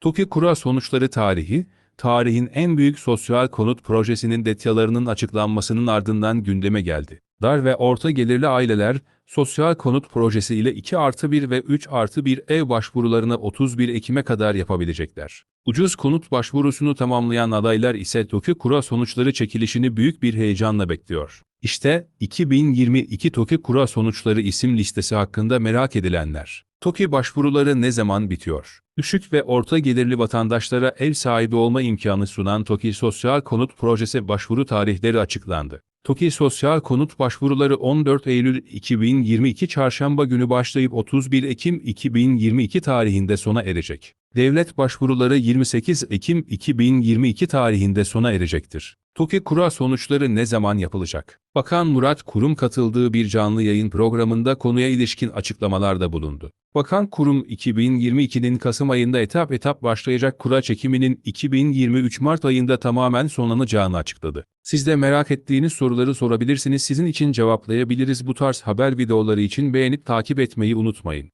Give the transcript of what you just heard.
TOKİ kura sonuçları tarihi, tarihin en büyük sosyal konut projesinin detaylarının açıklanmasının ardından gündeme geldi. Dar ve orta gelirli aileler, sosyal konut projesi ile 2 artı 1 ve 3 artı 1 ev başvurularını 31 Ekim'e kadar yapabilecekler. Ucuz konut başvurusunu tamamlayan adaylar ise TOKİ kura sonuçları çekilişini büyük bir heyecanla bekliyor. İşte 2022 TOKİ kura sonuçları isim listesi hakkında merak edilenler. TOKİ başvuruları ne zaman bitiyor? Düşük ve orta gelirli vatandaşlara ev sahibi olma imkanı sunan TOKİ Sosyal Konut Projesi başvuru tarihleri açıklandı. TOKİ Sosyal Konut başvuruları 14 Eylül 2022 Çarşamba günü başlayıp 31 Ekim 2022 tarihinde sona erecek. Devlet başvuruları 28 Ekim 2022 tarihinde sona erecektir. TOKİ kura sonuçları ne zaman yapılacak? Bakan Murat Kurum katıldığı bir canlı yayın programında konuya ilişkin açıklamalarda bulundu. Bakan Kurum 2022'nin Kasım ayında etap etap başlayacak kura çekiminin 2023 Mart ayında tamamen sonlanacağını açıkladı. Siz de merak ettiğiniz soruları sorabilirsiniz sizin için cevaplayabiliriz bu tarz haber videoları için beğenip takip etmeyi unutmayın.